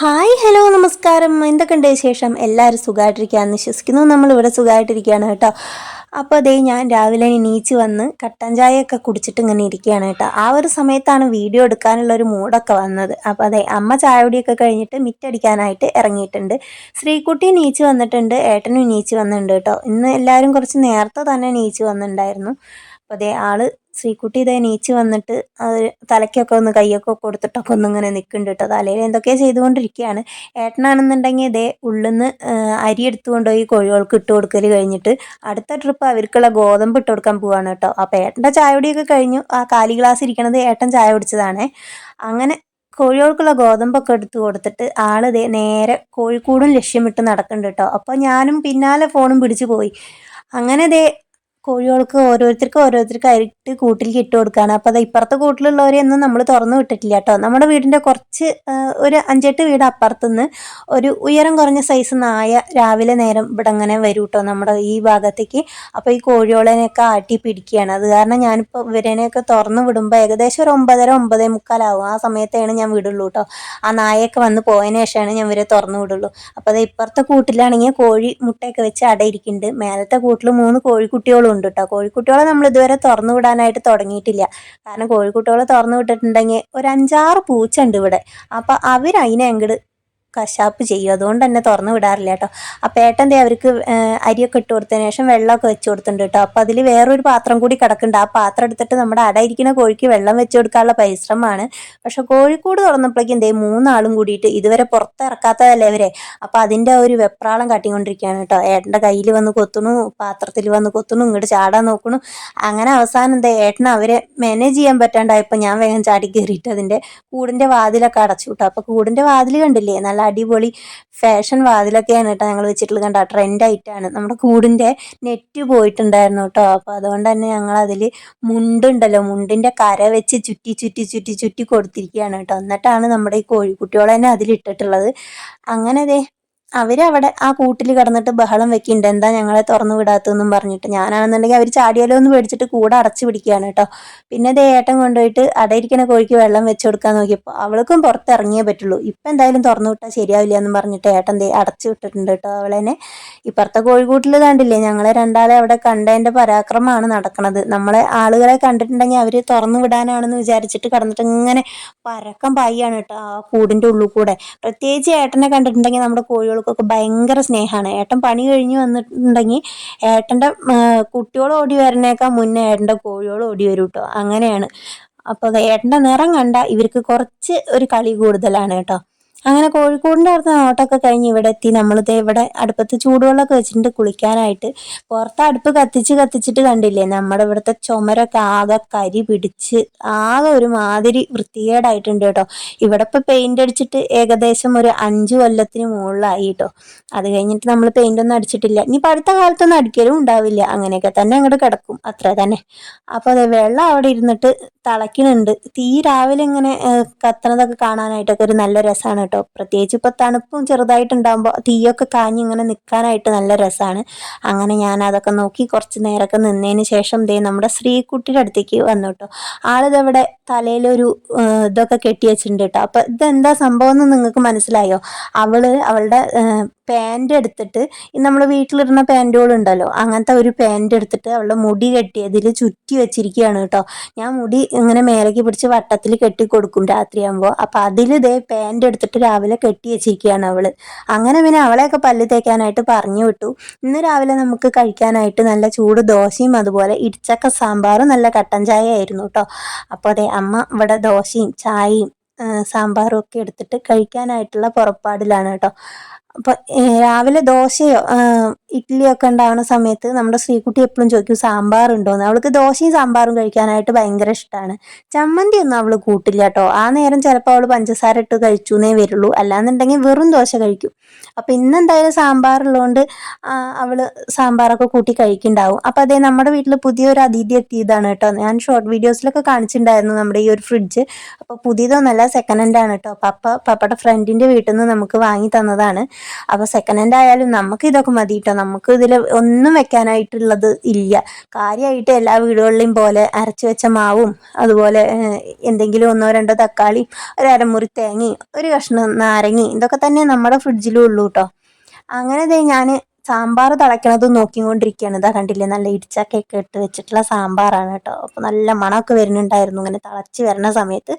Hi hello നമസ്കാരം. എന്തൊക്കെ എന്തൊക്കെയുണ്ട് വിശേഷം? എല്ലാവരും സുഖമായിട്ടിരിക്കുകയെന്ന് വിശ്വസിക്കുന്നു. നമ്മളിവിടെ സുഖമായിട്ടിരിക്കുകയാണ് കേട്ടോ. അപ്പോൾ അതേ ഞാൻ രാവിലെ എണീച്ച് വന്ന് കട്ടൻ ചായയൊക്കെ കുടിച്ചിട്ട് ഇങ്ങനെ ഇരിക്കുകയാണ് കേട്ടോ. ആ ഒരു സമയത്താണ് വീഡിയോ എടുക്കാനുള്ള ഒരു മൂഡൊക്കെ വന്നത്. അപ്പോൾ അതെ അമ്മ ചായപൊടിയൊക്കെ കഴിഞ്ഞിട്ട് മിറ്റടിക്കാനായിട്ട് ഇറങ്ങിയിട്ടുണ്ട്. ശ്രീകുട്ടി നീച്ച് വന്നിട്ടുണ്ട് ഏട്ടനും നീച്ച് വന്നിട്ടുണ്ട് കേട്ടോ. ഇന്ന് എല്ലാവരും കുറച്ച് നേരത്തെ തന്നെ നീച്ച് വന്നിട്ടുണ്ടായിരുന്നു. അപ്പോൾ അതേ ആൾ ശ്രീകുട്ടി ഇതേ നീച്ച് വന്നിട്ട് തലയ്ക്കൊക്കെ ഒന്ന് കൈയൊക്കെ കൊടുത്തിട്ടൊക്കെ ഒന്ന് ഇങ്ങനെ നിൽക്കുന്നുണ്ട് കേട്ടോ. തലയിൽ എന്തൊക്കെയോ ചെയ്തുകൊണ്ടിരിക്കുകയാണ്. ഏട്ടനാണെന്നുണ്ടെങ്കിൽ ഇതേ ഉള്ളിൽ നിന്ന് അരി എടുത്തുകൊണ്ട് പോയി കോഴികൾക്ക് ഇട്ട് കൊടുക്കൽ കഴിഞ്ഞിട്ട് അടുത്ത ട്രിപ്പ് അവർക്കുള്ള ഗോതമ്പ് ഇട്ട് കൊടുക്കാൻ പോവാണ് കേട്ടോ. അപ്പോൾ ഏട്ടന്റെ ചായ കുടിയൊക്കെ കഴിഞ്ഞു. ആ കാലി ഗ്ലാസ് ഇരിക്കണത് ഏട്ടൻ ചായ കുടിച്ചതാണേ. അങ്ങനെ കോഴികൾക്കുള്ള ഗോതമ്പൊക്കെ എടുത്ത് കൊടുത്തിട്ട് ആൾ നേരെ കോഴിക്കൂടും ലക്ഷ്യമിട്ട് നടക്കുന്നുണ്ട് കേട്ടോ. അപ്പോൾ ഞാനും പിന്നാലെ ഫോണും പിടിച്ചു പോയി. അങ്ങനെ ദേ കോഴികൾക്ക് ഓരോരുത്തർക്കും ഓരോരുത്തർക്കായിട്ട് കൂട്ടിൽ ഇട്ട് കൊടുക്കുകയാണ് അപ്പോൾ അത് ഇപ്പുറത്തെ കൂട്ടിലുള്ളവരെയൊന്നും നമ്മൾ തുറന്നു വിട്ടിട്ടില്ല കേട്ടോ. നമ്മുടെ വീടിന്റെ കുറച്ച് ഒരു അഞ്ചെട്ട് വീട് അപ്പുറത്തുനിന്ന് ഒരു ഉയരം കുറഞ്ഞ സൈസ് നായ രാവിലെ നേരം ഇവിടെ അങ്ങനെ വരും കേട്ടോ നമ്മുടെ ഈ ഭാഗത്തേക്ക്. അപ്പോൾ ഈ കോഴികളെയൊക്കെ ആട്ടി പിടിക്കുകയാണ്. അത് കാരണം ഞാനിപ്പോൾ ഇവരനെയൊക്കെ തുറന്നു വിടുമ്പോൾ ഏകദേശം ഒരു ഒമ്പതര ഒമ്പതേ മുക്കാലാവും. ആ സമയത്താണ് ഞാൻ വിടുള്ളൂ കേട്ടോ. ആ നായയൊക്കെ വന്ന് പോയതിന് ശേഷമാണ് ഞാൻ ഇവരെ തുറന്നു വിടുള്ളൂ. അപ്പോൾ അത് ഇപ്പുറത്തെ കൂട്ടിലാണെങ്കിൽ കോഴി മുട്ടയൊക്കെ വെച്ച് അടയിരിക്കുന്നുണ്ട്. മേലത്തെ കൂട്ടിൽ മൂന്ന് കോഴിക്കുട്ടികളും ഉണ്ട് കേട്ടോ കോഴിക്കുട്ടികളെ നമ്മൾ ഇതുവരെ തുറന്നു വിടാനായിട്ട് തുടങ്ങിയിട്ടില്ല. കാരണം കോഴിക്കുട്ടികളെ തുറന്നു വിട്ടിട്ടുണ്ടെങ്കിൽ ഒരു അഞ്ചാറ് പൂച്ച ഉണ്ട് ഇവിടെ. അപ്പോൾ അവർ അതിനെ അങ്ങോട്ട് കശാപ്പ് ചെയ്യും. അതുകൊണ്ട് തന്നെ തുറന്നു വിടാറില്ല കേട്ടോ. അപ്പം ഏട്ടൻ ദേ അവർക്ക് അരിയൊക്കെ ഇട്ട് കൊടുത്തതിന് ശേഷം വെള്ളമൊക്കെ വെച്ച് കൊടുത്തിട്ടുണ്ട് കേട്ടോ. അപ്പോൾ അതിൽ വേറൊരു പാത്രം കൂടി കിടക്കുന്നുണ്ട്. ആ പാത്രം എടുത്തിട്ട് നമ്മുടെ അടയിരിക്കുന്ന കോഴിക്ക് വെള്ളം വെച്ച് കൊടുക്കാനുള്ള പരിശ്രമമാണ്. പക്ഷെ കോഴിക്കൂട് തുറന്നപ്പോഴേക്കും എന്തേ മൂന്നാളും കൂടിയിട്ട് ഇതുവരെ പുറത്തിറക്കാത്തതല്ലേ അവരെ അപ്പം അതിന്റെ ഒരു വെപ്രാളം കാട്ടിക്കൊണ്ടിരിക്കുകയാണ് കേട്ടോ. ഏട്ടന്റെ കയ്യിൽ വന്ന് കൊത്തുണു പാത്രത്തിൽ വന്ന് കൊത്തുണു ഇങ്ങോട്ട് ചാടാൻ നോക്കണു അങ്ങനെ അവസാനം എന്താ ഏട്ടൻ അവരെ മാനേജ് ചെയ്യാൻ പറ്റാണ്ടായപ്പോൾ ഞാൻ വേഗം ചാടി കയറിയിട്ട് അതിന്റെ കൂടിന്റെ വാതിലൊക്കെ അടച്ചു കേട്ടോ അപ്പോൾ കൂടിന്റെ വാതിൽ കണ്ടില്ലേ? നല്ല അടിപൊളി ഫാഷൻ വാതിലൊക്കെയാണ് കേട്ടോ ഞങ്ങൾ വെച്ചിട്ടുള്ളത് കണ്ടോ? ട്രെൻഡ് ആയിട്ടാണ്. നമ്മുടെ കൂടിന്റെ നെറ്റ് പോയിട്ടുണ്ടായിരുന്നു കേട്ടോ. അപ്പോൾ അതുകൊണ്ട് തന്നെ ഞങ്ങൾ അതിൽ മുണ്ടുണ്ടല്ലോ മുണ്ടിന്റെ കര വെച്ച് ചുറ്റി ചുറ്റി ചുറ്റി ചുറ്റി കൊടുത്തിരിക്കുകയാണ് കേട്ടോ. എന്നിട്ടാണ് നമ്മുടെ ഈ കോഴിക്കുട്ടികളെ തന്നെ അതിലിട്ടിട്ടുള്ളത്. അങ്ങനെ ദേ അവരവിടെ ആ കൂട്ടിൽ കിടന്നിട്ട് ബഹളം വെക്കുന്നുണ്ട് എന്താ ഞങ്ങളെ തുറന്നു വിടാത്തെന്നും പറഞ്ഞിട്ട്. ഞാനാണെന്നുണ്ടെങ്കിൽ അവർ ചാടിയാലോ എന്ന് പേടിച്ചിട്ട് കൂടെ അടച്ചു പിടിക്കുകയാണ് കേട്ടോ. പിന്നെ ദേ ഏട്ടൻ കൊണ്ടുപോയിട്ട് അടയിരിക്കണ കോഴിക്ക് വെള്ളം വെച്ചു കൊടുക്കാൻ നോക്കിയപ്പോൾ അവൾക്കും പുറത്തിറങ്ങിയേ പറ്റുള്ളൂ. ഇപ്പം എന്തായാലും തുറന്നു വിട്ടാൽ ശരിയാവില്ല എന്ന് പറഞ്ഞിട്ട് ഏട്ടൻ അടച്ചു വിട്ടിട്ടുണ്ട് കേട്ടോ അവളെന്നെ. ഇപ്പുറത്തെ കോഴിക്കൂട്ടിൽ കണ്ടില്ലേ ഞങ്ങളെ രണ്ടാളെ അവിടെ കണ്ടതിന്റെ പരാക്രമമാണ് നടക്കുന്നത് നമ്മളെ ആളുകളെ കണ്ടിട്ടുണ്ടെങ്കിൽ അവർ തുറന്നു വിടാനാണെന്ന് വിചാരിച്ചിട്ട് കിടന്നിട്ട് ഇങ്ങനെ പരക്കം പായാണ് കേട്ടോ ആ കൂടിന്റെ ഉള്ളിൽ കൂടെ. പ്രത്യേകിച്ച് ഏട്ടനെ കണ്ടിട്ടുണ്ടെങ്കിൽ നമ്മുടെ കോഴികൾക്കൊക്കെ ഭയങ്കര സ്നേഹമാണ് ഏട്ടൻ പണി കഴിഞ്ഞ് വന്നിട്ടുണ്ടെങ്കിൽ ഏട്ടന്റെ കുട്ടികൾ ഓടി വരണേക്കാൾ മുന്നേ ഏട്ടന്റെ കോഴികൾ ഓടി വരും കേട്ടോ അങ്ങനെയാണ്. അപ്പോൾ ഏട്ടന്റെ നിറം കണ്ട ഇവർക്ക് കുറച്ച് ഒരു കളി കൂടുതലാണ് കേട്ടോ അങ്ങനെ കോഴിക്കോടിന്റെ അടുത്ത് നോട്ടൊക്കെ കഴിഞ്ഞ് ഇവിടെ എത്തി. നമ്മളിത് ഇവിടെ അടുപ്പത്ത് ചൂടുവെള്ളമൊക്കെ വെച്ചിട്ടുണ്ട് കുളിക്കാനായിട്ട്. പുറത്ത് അടുപ്പ് കത്തിച്ച് കത്തിച്ചിട്ട് കണ്ടില്ലേ? നമ്മുടെ ഇവിടുത്തെ ചുമരൊക്കെ ആകെ കരി പിടിച്ച് ആകെ ഒരു മാതിരി വൃത്തികേടായിട്ടുണ്ട് കേട്ടോ. ഇവിടെ ഇപ്പോൾ പെയിന്റ് അടിച്ചിട്ട് ഏകദേശം ഒരു അഞ്ച് കൊല്ലത്തിന് മുകളിലായി കേട്ടോ അത് കഴിഞ്ഞിട്ട് നമ്മൾ പെയിന്റ് ഒന്നും അടിച്ചിട്ടില്ല. ഇനിയിപ്പോൾ അടുത്ത കാലത്തൊന്നും അടിക്കലും ഉണ്ടാവില്ല. അങ്ങനെയൊക്കെ തന്നെ അങ്ങോട്ട് കിടക്കും. അത്ര തന്നെ. അപ്പോൾ അതെ വെള്ളം അവിടെ ഇരുന്നിട്ട് തിളയ്ക്കുന്നുണ്ട്. തീ രാവിലെ ഇങ്ങനെ കത്തണതൊക്കെ കാണാനായിട്ടൊക്കെ ഒരു നല്ല രസമാണ് കേട്ടോ. പ്രത്യേകിച്ച് ഇപ്പോൾ തണുപ്പും ചെറുതായിട്ടുണ്ടാകുമ്പോൾ തീയൊക്കെ കാഞ്ഞ് ഇങ്ങനെ നിൽക്കാനായിട്ട് നല്ല രസമാണ് അങ്ങനെ ഞാൻ അതൊക്കെ നോക്കി കുറച്ച് നേരമൊക്കെ നിന്നതിന് ശേഷം ദേ നമ്മുടെ ശ്രീകുട്ടിയുടെ അടുത്തേക്ക് വന്നു കേട്ടോ. ആളിതവിടെ തലയിലൊരു ഇതൊക്കെ കെട്ടി വെച്ചിട്ടുണ്ട് കേട്ടോ. അപ്പോൾ ഇതെന്താ സംഭവം എന്ന് നിങ്ങൾക്ക് മനസ്സിലായോ? അവൾ അവളുടെ പാന്റ് എടുത്തിട്ട് നമ്മൾ വീട്ടിലിടുന്ന പാന്റുകളുണ്ടല്ലോ അങ്ങനത്തെ ഒരു പാന്റ് എടുത്തിട്ട് അവളുടെ മുടി കെട്ടി കെട്ടിയതിൽ ചുറ്റി വെച്ചിരിക്കുകയാണ് കേട്ടോ. ഞാൻ മുടി ഇങ്ങനെ മേലേക്ക് പിടിച്ച് വട്ടത്തിൽ കെട്ടി കൊടുക്കും രാത്രിയാകുമ്പോൾ അപ്പോൾ അതിൽ ഇതേ പാന്റ് എടുത്തിട്ട് രാവിലെ കെട്ടി വെച്ചിരിക്കുകയാണ് അവൾ. അങ്ങനെ പിന്നെ അവളെയൊക്കെ പല്ല് തേക്കാനായിട്ട് പറഞ്ഞു വിട്ടു. ഇന്ന് രാവിലെ നമുക്ക് കഴിക്കാനായിട്ട് നല്ല ചൂട് ദോശയും അതുപോലെ ഇടിച്ചക്ക സാമ്പാറും നല്ല കട്ടൻ ചായ ആയിരുന്നു കേട്ടോ. അപ്പോൾ അതെ അമ്മ ഇവിടെ ദോശയും ചായയും സാമ്പാറും ഒക്കെ എടുത്തിട്ട് കഴിക്കാനായിട്ടുള്ള പുറപ്പാടിലാണ് കേട്ടോ. അപ്പോൾ രാവിലെ ദോശയോ ഇഡ്ഡലിയൊക്കെ ഉണ്ടാവുന്ന സമയത്ത് നമ്മുടെ ശ്രീകുട്ടി എപ്പോഴും ചോദിക്കും സാമ്പാർ ഉണ്ടോയെന്ന് അവൾക്ക് ദോശയും സാമ്പാറും കഴിക്കാനായിട്ട് ഭയങ്കര ഇഷ്ടമാണ് ചമ്മന്തി ഒന്നും അവൾ കൂട്ടില്ല കേട്ടോ ആ നേരം ചിലപ്പോൾ അവൾ പഞ്ചസാര ഇട്ട് കഴിച്ചു എന്നേ വരുള്ളൂ. അല്ലാന്നുണ്ടെങ്കിൽ വെറും ദോശ കഴിക്കും. അപ്പോൾ ഇന്നെന്തായാലും സാമ്പാറുള്ളതുകൊണ്ട് അവൾ സാമ്പാറൊക്കെ കൂട്ടി കഴിക്കുന്നുണ്ടാവും. അപ്പോൾ അതേ നമ്മുടെ വീട്ടിൽ പുതിയൊരു അതിഥി എത്തിയതാണ് കേട്ടോ ഞാൻ ഷോർട്ട് വീഡിയോസിലൊക്കെ കാണിച്ചിട്ടുണ്ടായിരുന്നു നമ്മുടെ ഈ ഒരു ഫ്രിഡ്ജ് അപ്പോൾ പുതിയതൊന്നല്ല സെക്കൻഡ് ഹാൻഡ് ആണ് കേട്ടോ പപ്പ പപ്പയുടെ ഫ്രണ്ടിന്റെ വീട്ടിൽ നിന്ന് നമുക്ക് വാങ്ങി തന്നതാണ്. അപ്പോൾ സെക്കൻഡ് ഹാൻഡ് ആയാലും നമുക്ക് ഇതൊക്കെ മതി കേട്ടോ നമുക്ക് ഇതിൽ ഒന്നും വെക്കാനായിട്ടുള്ളത് ഇല്ല. കാര്യമായിട്ട് എല്ലാ വീടുകളിലും പോലെ അരച്ചു വെച്ച മാവും അതുപോലെ എന്തെങ്കിലും ഒന്നോ രണ്ടോ തക്കാളി ഒരു അരമുറി തേങ്ങയും ഒരു കഷ്ണം നാരങ്ങയും ഇതൊക്കെ തന്നെ നമ്മുടെ ഫ്രിഡ്ജിലും ഉള്ളൂ കേട്ടോ അങ്ങനെ ദേ ഞാൻ സാമ്പാർ തിളയ്ക്കണത് നോക്കിക്കൊണ്ടിരിക്കുകയാണ്. ഇതാ കണ്ടില്ലേ നല്ല ഇടിച്ചൊക്കെ ഇട്ട് വെച്ചിട്ടുള്ള സാമ്പാറാണ് കേട്ടോ. അപ്പോൾ നല്ല മണമൊക്കെ വരുന്നുണ്ടായിരുന്നു ഇങ്ങനെ തിളച്ച് വരുന്ന സമയത്ത്.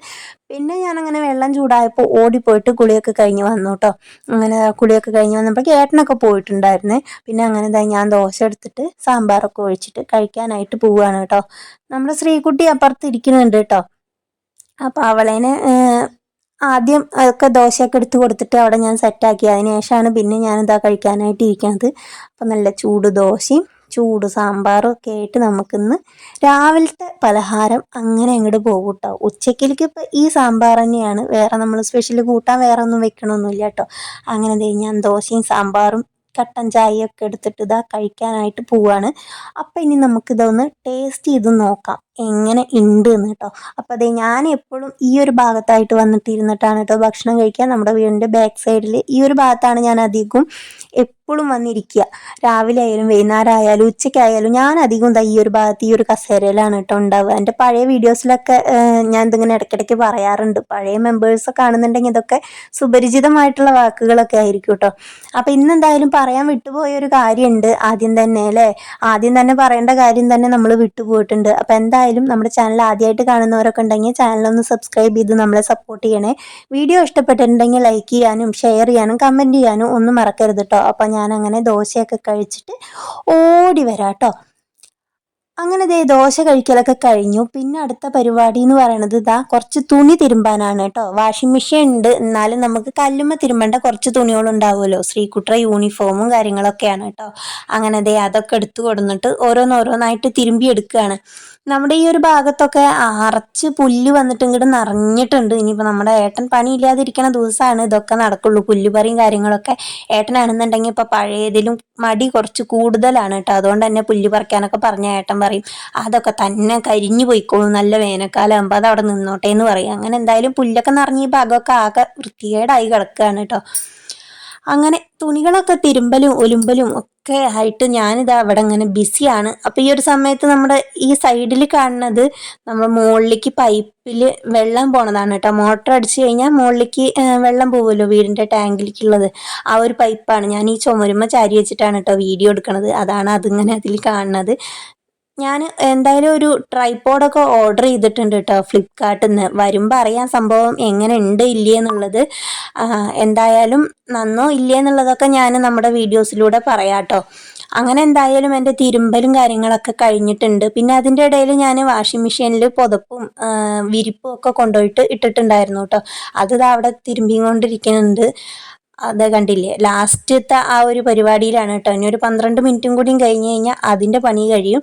പിന്നെ ഞാനങ്ങനെ വെള്ളം ചൂടായപ്പോൾ ഓടിപ്പോയിട്ട് കുളിയൊക്കെ കഴിഞ്ഞ് വന്നു കേട്ടോ. അങ്ങനെ കുളിയൊക്കെ കഴിഞ്ഞ് വന്നപ്പോഴേ ഏട്ടനൊക്കെ പോയിട്ടുണ്ടായിരുന്നു. പിന്നെ അങ്ങനെ ഇതാ ഞാൻ ദോശ എടുത്തിട്ട് സാമ്പാറൊക്കെ ഒഴിച്ചിട്ട് കഴിക്കാനായിട്ട് പോവുകയാണ് കേട്ടോ. നമ്മുടെ ശ്രീകുട്ടി അപ്പുറത്ത് ഇരിക്കുന്നുണ്ട് കേട്ടോ. അപ്പോൾ അവളേനെ ആദ്യം ഒക്കെ ദോശയൊക്കെ എടുത്ത് കൊടുത്തിട്ട് അവിടെ ഞാൻ സെറ്റാക്കി അതിന് ശേഷമാണ് പിന്നെ ഞാനിതാ കഴിക്കാനായിട്ട് ഇരിക്കുന്നത്. അപ്പം നല്ല ചൂട് ദോശയും ചൂട് സാമ്പാറും ഒക്കെ ആയിട്ട് നമുക്കിന്ന് രാവിലത്തെ പലഹാരം അങ്ങനെ അങ്ങോട്ട് പോകും കേട്ടോ ഉച്ചക്കിലേക്ക് ഇപ്പം ഈ സാമ്പാർ തന്നെയാണ്. വേറെ നമ്മൾ സ്പെഷ്യൽ കൂട്ടാൻ വേറെ ഒന്നും വെക്കണമൊന്നുമില്ല കേട്ടോ അങ്ങനെ ഞാൻ ദോശയും സാമ്പാറും കട്ടൻ ചായയൊക്കെ എടുത്തിട്ട് ഇതാ കഴിക്കാനായിട്ട് പോവാണ്. അപ്പം ഇനി നമുക്കിതൊന്ന് ടേസ്റ്റ് ചെയ്ത് നോക്കാം. എങ്ങനെ ഉണ്ട് എന്ന് കേട്ടോ അപ്പോൾ അതെ ഞാൻ എപ്പോഴും ഈ ഒരു ഭാഗത്തായിട്ട് വന്നിട്ട് ഇരുന്നിട്ടാണ് കേട്ടോ ഭക്ഷണം കഴിക്കുക നമ്മുടെ വീടിന്റെ ബാക്ക് സൈഡിൽ ഈ ഒരു ഭാഗത്താണ് ഞാൻ അധികം എപ്പോഴും വന്നിരിക്കുക രാവിലെ ആയാലും വൈകുന്നേരം ആയാലും ഉച്ചയ്ക്കായാലും ഞാൻ അധികം ഈ ഒരു ഭാഗത്ത് ഈ ഒരു കസേരയിലാണ് കേട്ടോ ഉണ്ടാവുക എന്റെ പഴയ വീഡിയോസിലൊക്കെ ഞാൻ ഇതിങ്ങനെ ഇടയ്ക്കിടയ്ക്ക് പറയാറുണ്ട്. പഴയ മെമ്പേഴ്സൊക്കെ കാണുന്നുണ്ടെങ്കിൽ ഇതൊക്കെ സുപരിചിതമായിട്ടുള്ള വാക്കുകളൊക്കെ ആയിരിക്കും കേട്ടോ ഇന്ന് എന്തായാലും പറയാൻ വിട്ടുപോയ ഒരു കാര്യമുണ്ട് ആദ്യം തന്നെ അല്ലേ? ആദ്യം തന്നെ പറയേണ്ട കാര്യം തന്നെ നമ്മൾ വിട്ടുപോയിട്ടുണ്ട്. അപ്പോൾ എന്തായാലും നമ്മുടെ ചാനൽ ആദ്യമായിട്ട് കാണുന്നവരൊക്കെ ഉണ്ടെങ്കിൽ ചാനലൊന്ന് സബ്സ്ക്രൈബ് ചെയ്ത് നമ്മളെ സപ്പോർട്ട് ചെയ്യണേ. വീഡിയോ ഇഷ്ടപ്പെട്ടിട്ടുണ്ടെങ്കിൽ ലൈക്ക് ചെയ്യാനും ഷെയർ ചെയ്യാനും കമന്റ് ചെയ്യാനും ഒന്നും മറക്കരുത് കേട്ടോ അപ്പോൾ ഞാൻ അങ്ങനെ ദോശയൊക്കെ കഴിച്ചിട്ട് ഓടി വരാം കേട്ടോ അങ്ങനെ ദേ ദോശ കഴിക്കലൊക്കെ കഴിഞ്ഞു. പിന്നെ അടുത്ത പരിപാടി എന്ന് പറയുന്നത് ഇതാ കുറച്ച് തുണി തിരുമ്പാനാണ് കേട്ടോ വാഷിംഗ് മെഷീൻ ഉണ്ട്. എന്നാലും നമുക്ക് കല്ലുമ്മ തിരുമ്പേണ്ട കുറച്ച് തുണികളും ഉണ്ടാവുമല്ലോ. ശ്രീകുട്ട യൂണിഫോമും കാര്യങ്ങളൊക്കെയാണ് കേട്ടോ അങ്ങനെ ദേ അതൊക്കെ എടുത്തു കൊടുന്നിട്ട് ഓരോന്നോരോന്നായിട്ട് തിരുമ്പി എടുക്കുകയാണ്. നമ്മുടെ ഈ ഒരു ഭാഗത്തൊക്കെ അറച്ച് പുല്ല് വന്നിട്ട് ഇങ്ങോട്ട് നിറഞ്ഞിട്ടുണ്ട്. ഇനിയിപ്പോൾ നമ്മുടെ ഏട്ടൻ പണിയില്ലാതിരിക്കണ ദിവസമാണ് ഇതൊക്കെ നടക്കുള്ളൂ. പുല്ലുപറിയും കാര്യങ്ങളൊക്കെ ഏട്ടനാണെന്നുണ്ടെങ്കിൽ ഇപ്പോൾ പഴയതിലും മടി കുറച്ച് കൂടുതലാണ് കേട്ടോ അതുകൊണ്ട് തന്നെ പുല്ല് പറിക്കാനൊക്കെ പറഞ്ഞ ഏട്ടൻ പറയും അതൊക്കെ തന്നെ കരിഞ്ഞു പോയിക്കോളും നല്ല വേനൽക്കാലം ആകുമ്പോൾ അത് അവിടെ നിന്നോട്ടെ എന്ന് പറയും. അങ്ങനെ എന്തായാലും പുല്ലൊക്കെ നിറഞ്ഞ് ഈ ഭാഗമൊക്കെ ആകെ വൃത്തികേടായി കിടക്കുകയാണ് കേട്ടോ അങ്ങനെ തുണികളൊക്കെ തിരുമ്പലും ഒലുമ്പലും ഒക്കെ ആയിട്ട് ഞാനിതാ അവിടെ ഇങ്ങനെ ബിസിയാണ്. അപ്പോൾ ഈ ഒരു സമയത്ത് നമ്മുടെ ഈ സൈഡിൽ കാണുന്നത് നമ്മൾ മുകളിലേക്ക് പൈപ്പിൽ വെള്ളം പോണതാണ് കേട്ടോ മോട്ടർ അടിച്ചു കഴിഞ്ഞാൽ മുകളിലേക്ക് വെള്ളം പോകുമല്ലോ വീടിന്റെ ടാങ്കിലേക്കുള്ളത്. ആ ഒരു പൈപ്പാണ്. ഞാൻ ഈ ചുമരുമ ചാരി വെച്ചിട്ടാണ് കേട്ടോ വീഡിയോ എടുക്കുന്നത് അതാണ് അതിങ്ങനെ അതിൽ കാണുന്നത്. ഞാൻ എന്തായാലും ഒരു ട്രൈപോഡൊക്കെ ഓർഡർ ചെയ്തിട്ടുണ്ട് കേട്ടോ ഫ്ലിപ്കാർട്ടിൽ നിന്ന് വരുമ്പോൾ അറിയാൻ സംഭവം എങ്ങനെ ഉണ്ട് ഇല്ലേ എന്നുള്ളത്. എന്തായാലും നന്നോ ഇല്ലേ എന്നുള്ളതൊക്കെ ഞാൻ നമ്മുടെ വീഡിയോസിലൂടെ പറയാം കേട്ടോ അങ്ങനെ എന്തായാലും എന്റെ തിരുമ്പലും കാര്യങ്ങളൊക്കെ കഴിഞ്ഞിട്ടുണ്ട്. പിന്നെ അതിന്റെ ഇടയിൽ ഞാൻ വാഷിംഗ് മെഷീനിൽ പുതപ്പും വിരിപ്പും ഒക്കെ കൊണ്ടുപോയിട്ട് ഇട്ടിട്ടുണ്ടായിരുന്നു കേട്ടോ അത് അവിടെ തിരുമ്പിക്കൊണ്ടിരിക്കുന്നുണ്ട്. അത് കണ്ടില്ലേ? ലാസ്റ്റത്തെ ആ ഒരു പരിപാടിയിലാണ് കേട്ടോ. ഇനി ഒരു പന്ത്രണ്ട് മിനിറ്റും കൂടിയും കഴിഞ്ഞ് കഴിഞ്ഞാൽ അതിന്റെ പണി കഴിയും.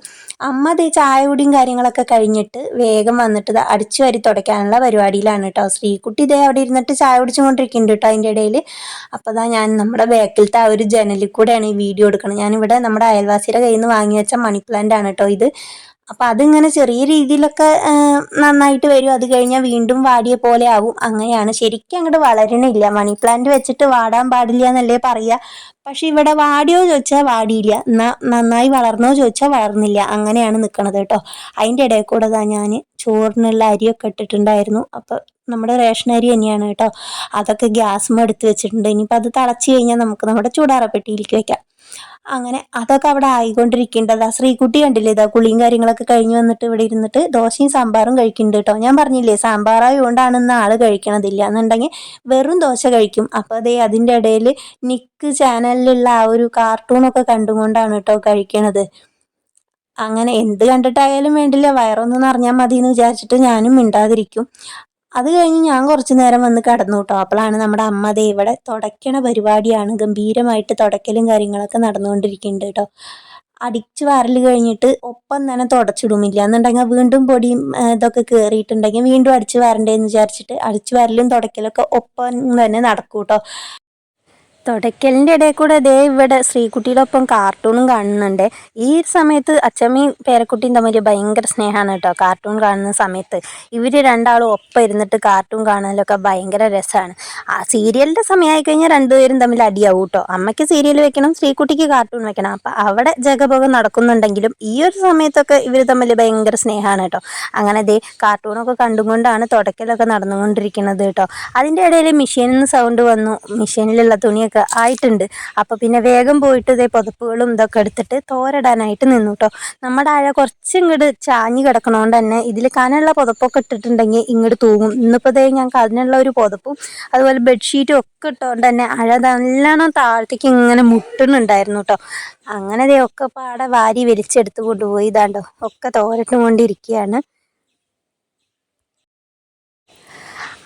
അമ്മ അത് ചായ കുടിയും കാര്യങ്ങളൊക്കെ കഴിഞ്ഞിട്ട് വേഗം വന്നിട്ട് അടിച്ചു വരി തുടയ്ക്കാനുള്ള പരിപാടിയിലാണ് കേട്ടോ. ശ്രീകുട്ടി ഇതേ അവിടെ ഇരുന്നിട്ട് ചായ കുടിച്ചുകൊണ്ടിരിക്കുന്നുണ്ട് കേട്ടോ അതിന്റെ ഇടയിൽ അപ്പോൾ അതാ ഞാൻ നമ്മുടെ ബാക്കിലത്തെ ആ ഒരു ജനലിൽ കൂടെയാണ് ഈ വീഡിയോ എടുക്കുന്നത് ഞാനിവിടെ നമ്മുടെ അയൽവാസിയുടെ കയ്യിൽ നിന്ന് വാങ്ങി വെച്ച മണി പ്ലാന്റ് ആണ് കേട്ടോ ഇത്. അപ്പം അതിങ്ങനെ ചെറിയ രീതിയിലൊക്കെ നന്നായിട്ട് വരും. അത് കഴിഞ്ഞാൽ വീണ്ടും വാടിയ പോലെ ആവും. അങ്ങനെയാണ്. ശരിക്കും അങ്ങോട്ട് വളരണില്ല മണി പ്ലാന്റ് വെച്ചിട്ട് വാടാൻ പാടില്ല എന്നല്ലേ പറയാ. പക്ഷെ ഇവിടെ വാടിയോ ചോദിച്ചാൽ വാടിയില്ല. എന്നാൽ നന്നായി വളർന്നോ ചോദിച്ചാൽ വളർന്നില്ല. അങ്ങനെയാണ് നിൽക്കണത് കേട്ടോ. അതിന്റെ ഇടയിൽ കൂടെ ഞാൻ ചോറിനുള്ള അരിയൊക്കെ ഇട്ടിട്ടുണ്ടായിരുന്നു. അപ്പോൾ നമ്മുടെ റേഷൻ അരി തന്നെയാണ് കേട്ടോ. അതൊക്കെ ഗ്യാസും എടുത്ത് വെച്ചിട്ടുണ്ട്. ഇനിയിപ്പോൾ അത് തിളച്ച് കഴിഞ്ഞാൽ നമുക്ക് നമ്മുടെ ചൂടാറപ്പെട്ടിയിലേക്ക് വെക്കാം. അങ്ങനെ അതൊക്കെ അവിടെ ആയിക്കൊണ്ടിരിക്കേണ്ടത് ആ ശ്രീകുട്ടി കണ്ടില്ലേ? ഇതാ കുളിയും കാര്യങ്ങളൊക്കെ കഴിഞ്ഞ് വന്നിട്ട് ഇവിടെ ഇരുന്നിട്ട് ദോശയും സാമ്പാറും കഴിക്കുന്നുണ്ട് കേട്ടോ. ഞാൻ പറഞ്ഞില്ലേ സാമ്പാറായതുകൊണ്ടാണ് ഇന്ന് ആൾ കഴിക്കണതില്ല എന്നുണ്ടെങ്കിൽ വെറും ദോശ കഴിക്കും. അപ്പോൾ അതേ അതിന്റെ ഇടയിൽ നിക്ക് ചാനലിലുള്ള ആ ഒരു കാർട്ടൂണൊക്കെ കണ്ടുകൊണ്ടാണ് കേട്ടോ കഴിക്കണത്. അങ്ങനെ എന്ത് കണ്ടിട്ടായാലും വേണ്ടില്ല. വയറൊന്ന് നിറഞ്ഞാൽ മതി എന്ന് വിചാരിച്ചിട്ട് ഞാനും മിണ്ടാതിരിക്കും. അത് കഴിഞ്ഞ് ഞാൻ കുറച്ച് നേരം വന്ന് കടന്നു കേട്ടോ അപ്പോഴാണ് നമ്മുടെ അമ്മ ദേ ഇവിടെ തുടയ്ക്കണ പരിപാടിയാണ്. ഗംഭീരമായിട്ട് തുടയ്ക്കലും കാര്യങ്ങളൊക്കെ നടന്നുകൊണ്ടിരിക്കുന്നുണ്ട് കേട്ടോ അടിച്ചു വാരൽ കഴിഞ്ഞിട്ട് ഒപ്പം തന്നെ തുടച്ചിടുമില്ല. എന്നുണ്ടെങ്കിൽ വീണ്ടും പൊടിയും ഇതൊക്കെ കയറിയിട്ടുണ്ടെങ്കിൽ വീണ്ടും അടിച്ചു വാരണ്ടേന്ന് വിചാരിച്ചിട്ട് അടിച്ചു വാരലും തുടയ്ക്കലൊക്കെ ഒപ്പം തന്നെ നടക്കും കേട്ടോ തുടയ്ക്കലിന്റെ ഇടയിൽ കൂടെ ദേ ഇവിടെ ശ്രീകുട്ടിയുടെ ഒപ്പം കാർട്ടൂണും കാണുന്നുണ്ട്. ഈ സമയത്ത് അച്ചമ്മയും പേരക്കുട്ടിയും തമ്മിൽ ഭയങ്കര സ്നേഹമാണ് കേട്ടോ. കാർട്ടൂൺ കാണുന്ന സമയത്ത് ഇവർ രണ്ടാളും ഒപ്പം ഇരുന്നിട്ട് കാർട്ടൂൺ കാണാനൊക്കെ ഭയങ്കര രസമാണ്. ആ സീരിയലിന്റെ സമയമായി കഴിഞ്ഞാൽ രണ്ടുപേരും തമ്മിൽ അടിയാവും കേട്ടോ. അമ്മയ്ക്ക് സീരിയൽ വെക്കണം ശ്രീകുട്ടിക്ക് കാർട്ടൂൺ വെക്കണം. അപ്പം അവിടെ ജഗഭോഗം നടക്കുന്നുണ്ടെങ്കിലും ഈ ഒരു സമയത്തൊക്കെ ഇവർ തമ്മിൽ ഭയങ്കര സ്നേഹമാണ് കേട്ടോ. അങ്ങനെ ദേ കാർട്ടൂണൊക്കെ കണ്ടുകൊണ്ടാണ് തുടയ്ക്കലൊക്കെ നടന്നുകൊണ്ടിരിക്കുന്നത് കേട്ടോ. അതിന്റെ ഇടയിൽ മെഷീനിൽ നിന്ന് സൗണ്ട് വന്നു. മെഷീനിലുള്ള തുണിയൊക്കെ ആയിട്ടുണ്ട്. അപ്പോൾ പിന്നെ വേഗം പോയിട്ട് ഇതേ പുതപ്പുകളും ഇതൊക്കെ എടുത്തിട്ട് തോരടാനായിട്ട് നിന്നു കേട്ടോ നമ്മുടെ അഴ കുറച്ച് ഇങ്ങോട്ട് ചാഞ്ഞ് കിടക്കണോണ്ട് തന്നെ ഇതിൽ കനുള്ള പുതപ്പൊക്കെ ഇട്ടിട്ടുണ്ടെങ്കിൽ ഇങ്ങോട്ട് തൂങ്ങും. ഇന്നിപ്പോൾ ദേ ഞങ്ങൾക്ക് അതിനുള്ള ഒരു പുതപ്പും അതുപോലെ ബെഡ്ഷീറ്റും ഒക്കെ ഇട്ടുകൊണ്ട് തന്നെ അഴ നല്ലോണം താഴത്തേക്ക് ഇങ്ങനെ മുട്ടുന്നുണ്ടായിരുന്നു കേട്ടോ അങ്ങനെ ഇതേ ഒക്കെ പാടെ വാരി വലിച്ചെടുത്ത് കൊണ്ടുപോയി ഇതാണ്ടോ ഒക്കെ തോരട്ടും കൊണ്ടിരിക്കുകയാണ്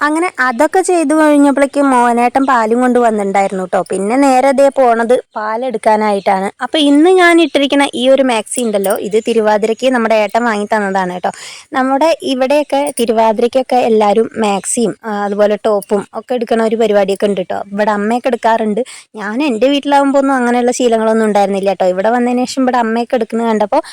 അങ്ങനെ അതൊക്കെ ചെയ്തു കഴിഞ്ഞപ്പോഴേക്കും മോനേട്ടൻ പാലും കൊണ്ട് വന്നിട്ടുണ്ടായിരുന്നു കേട്ടോ പിന്നെ നേരെ അതേ പോണത് പാലെടുക്കാനായിട്ടാണ്. അപ്പോൾ ഇന്ന് ഞാൻ ഇട്ടിരിക്കുന്ന ഈ ഒരു മാക്സി ഉണ്ടല്ലോ ഇത് തിരുവാതിരയ്ക്ക് നമ്മുടെ ഏട്ടൻ വാങ്ങി തന്നതാണ് കേട്ടോ നമ്മുടെ ഇവിടെയൊക്കെ തിരുവാതിരയ്ക്കൊക്കെ എല്ലാവരും മാക്സിയും അതുപോലെ ടോപ്പും ഒക്കെ എടുക്കണ ഒരു പരിപാടിയൊക്കെ ഉണ്ട് കേട്ടോ ഇവിടെ അമ്മയൊക്കെ എടുക്കാറുണ്ട്. ഞാൻ എന്റെ വീട്ടിലാവുമ്പോൾ ഒന്നും അങ്ങനെയുള്ള ശീലങ്ങളൊന്നും ഉണ്ടായിരുന്നില്ല കേട്ടോ ഇവിടെ വന്നതിന് ശേഷം ഇവിടെ അമ്മയൊക്കെ എടുക്കുന്നത് കണ്ടപ്പോൾ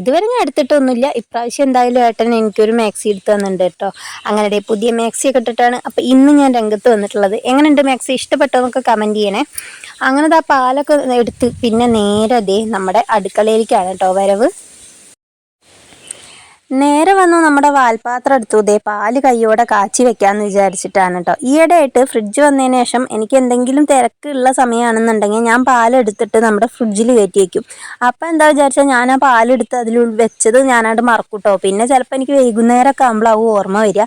ഇതുവരെ ഞാൻ എടുത്തിട്ടൊന്നുമില്ല. ഇപ്രാവശ്യം എന്തായാലും ഏട്ടൻ എനിക്കൊരു മാക്സി എടുത്തു തന്നിട്ടുണ്ട് കേട്ടോ അങ്ങനെ പുതിയ മാക്സി ഒക്കെ ഇട്ടിട്ടാണ് അപ്പോൾ ഇന്ന് ഞാൻ രംഗത്ത് വന്നിട്ടുള്ളത്. എങ്ങനെയുണ്ട് മാക്സി? ഇഷ്ടപ്പെട്ടോ എന്നൊക്കെ കമന്റ് ചെയ്യണേ. അങ്ങനെ ആ പാലൊക്കെ എടുത്ത് പിന്നെ നേരെ ദേ നമ്മുടെ അടുക്കളയിലേക്കാണ് കേട്ടോ വരവ്. നേരെ വന്നു നമ്മുടെ വാൽപാത്രം എടുത്തു. ഇതേ പാൽ കൈയോടെ കാച്ചി വെക്കാന്ന് വിചാരിച്ചിട്ടാണ് കേട്ടോ ഈയിടെയായിട്ട് ഫ്രിഡ്ജ് വന്നതിന് ശേഷം എനിക്ക് എന്തെങ്കിലും തിരക്കുള്ള സമയമാണെന്നുണ്ടെങ്കിൽ ഞാൻ പാലെടുത്തിട്ട് നമ്മുടെ ഫ്രിഡ്ജിൽ കയറ്റി വെക്കും. അപ്പൊ എന്താ വിചാരിച്ചാൽ ഞാൻ ആ പാലെടുത്ത് അതിൽ വെച്ചത് ഞാനത് മറക്കൂട്ടോ കേട്ടോ പിന്നെ ചിലപ്പോൾ എനിക്ക് വൈകുന്നേരമൊക്കെ ആകുമ്പോഴാവും ഓർമ്മ വരിക.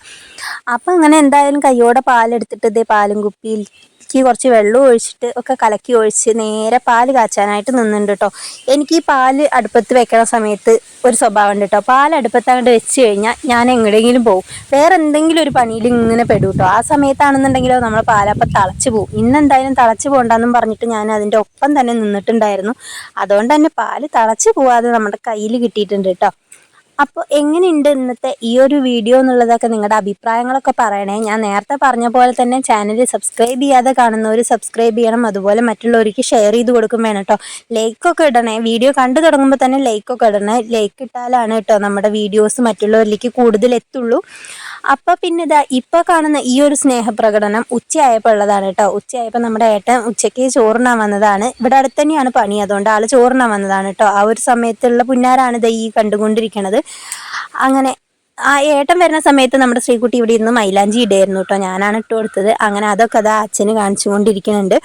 അപ്പൊ അങ്ങനെ എന്തായാലും കൈയോടെ പാലെടുത്തിട്ട് ഇതേ പാലും കുപ്പിയിൽ ക്ക് കുറച്ച് വെള്ളം ഒഴിച്ചിട്ട് ഒക്കെ കലക്കി ഒഴിച്ച് നേരെ പാൽ കാച്ചാനായിട്ട് നിന്നുണ്ട് കേട്ടോ എനിക്ക് ഈ പാൽ അടുപ്പത്ത് വെക്കണ സമയത്ത് ഒരു സ്വഭാവം ഉണ്ട് കേട്ടോ പാൽ അടുപ്പത്ത് അങ്ങോട്ട് വെച്ച് കഴിഞ്ഞാൽ ഞാൻ എങ്ങോട്ടെങ്കിലും പോകും വേറെ എന്തെങ്കിലും ഒരു പണിയിൽ ഇങ്ങനെ പെടും കേട്ടോ ആ സമയത്താണെന്നുണ്ടെങ്കിലോ നമ്മൾ പാലപ്പം തളച്ച് പോകും ഇന്നെന്തായാലും തളച്ച് പോകണ്ടെന്നും പറഞ്ഞിട്ട് ഞാൻ അതിന്റെ ഒപ്പം തന്നെ നിന്നിട്ടുണ്ടായിരുന്നു. അതുകൊണ്ട് തന്നെ പാൽ തളച്ച് പോവാതെ നമ്മുടെ കയ്യിൽ കിട്ടിയിട്ടുണ്ട് കേട്ടോ അപ്പോൾ എങ്ങനെയുണ്ട് ഇന്നത്തെ ഈ ഒരു വീഡിയോ എന്നുള്ളതൊക്കെ നിങ്ങളുടെ അഭിപ്രായങ്ങളൊക്കെ പറയണേ. ഞാൻ നേരത്തെ പറഞ്ഞ പോലെ തന്നെ ചാനൽ സബ്സ്ക്രൈബ് ചെയ്യാതെ കാണുന്നവർ സബ്സ്ക്രൈബ് ചെയ്യണം. അതുപോലെ മറ്റുള്ളവർക്ക് ഷെയർ ചെയ്ത് കൊടുക്കും വേണം കേട്ടോ ലൈക്കൊക്കെ ഇടണേ. വീഡിയോ കണ്ടു തുടങ്ങുമ്പോൾ തന്നെ ലൈക്കൊക്കെ ഇടണേ. ലൈക്ക് ഇട്ടാലാണ് കേട്ടോ നമ്മുടെ വീഡിയോസ് മറ്റുള്ളവരിലേക്ക് കൂടുതൽ എത്തുള്ളൂ. അപ്പോൾ പിന്നെ ഇതാ ഇപ്പോൾ കാണുന്ന ഈ ഒരു സ്നേഹപ്രകടനം ഉച്ചയായപ്പോൾ ഉള്ളതാണ് കേട്ടോ ഉച്ചയായപ്പോൾ നമ്മുടെ ഏട്ടൻ ഉച്ചയ്ക്ക് ചോറിനാൻ വന്നതാണ്. ഇവിടെ അടുത്ത് തന്നെയാണ് പണി. അതുകൊണ്ട് ആൾ ചോറിനാൻ വന്നതാണ് കേട്ടോ ആ ഒരു സമയത്തുള്ള പുന്നാരാണ് ഇത് ഈ കണ്ടുകൊണ്ടിരിക്കുന്നത് അങ്ങനെ ആ ഏട്ടൻ വരുന്ന സമയത്ത് നമ്മുടെ ശ്രീകുട്ടി ഇവിടെ ഇരുന്ന് മൈലാഞ്ചി ഇടായിരുന്നു കേട്ടോ. ഞാനാണ് ഇട്ട് കൊടുത്തത്. അങ്ങനെ അതൊക്കെ അതാ അച്ഛന് കാണിച്ചുകൊണ്ടിരിക്കുന്നുണ്ട്.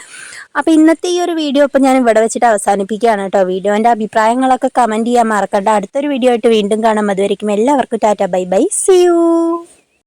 അപ്പോൾ ഇന്നത്തെ ഈ ഒരു വീഡിയോ ഇപ്പം ഞാൻ ഇവിടെ വെച്ചിട്ട് അവസാനിപ്പിക്കുകയാണ് കേട്ടോ. വീഡിയോന്റെ അഭിപ്രായങ്ങളൊക്കെ കമന്റ് ചെയ്യാൻ മറക്കണ്ട. അടുത്തൊരു വീഡിയോ ആയിട്ട് വീണ്ടും കാണാം. അതുവരെയും എല്ലാവർക്കും Tata. Bye bye. See you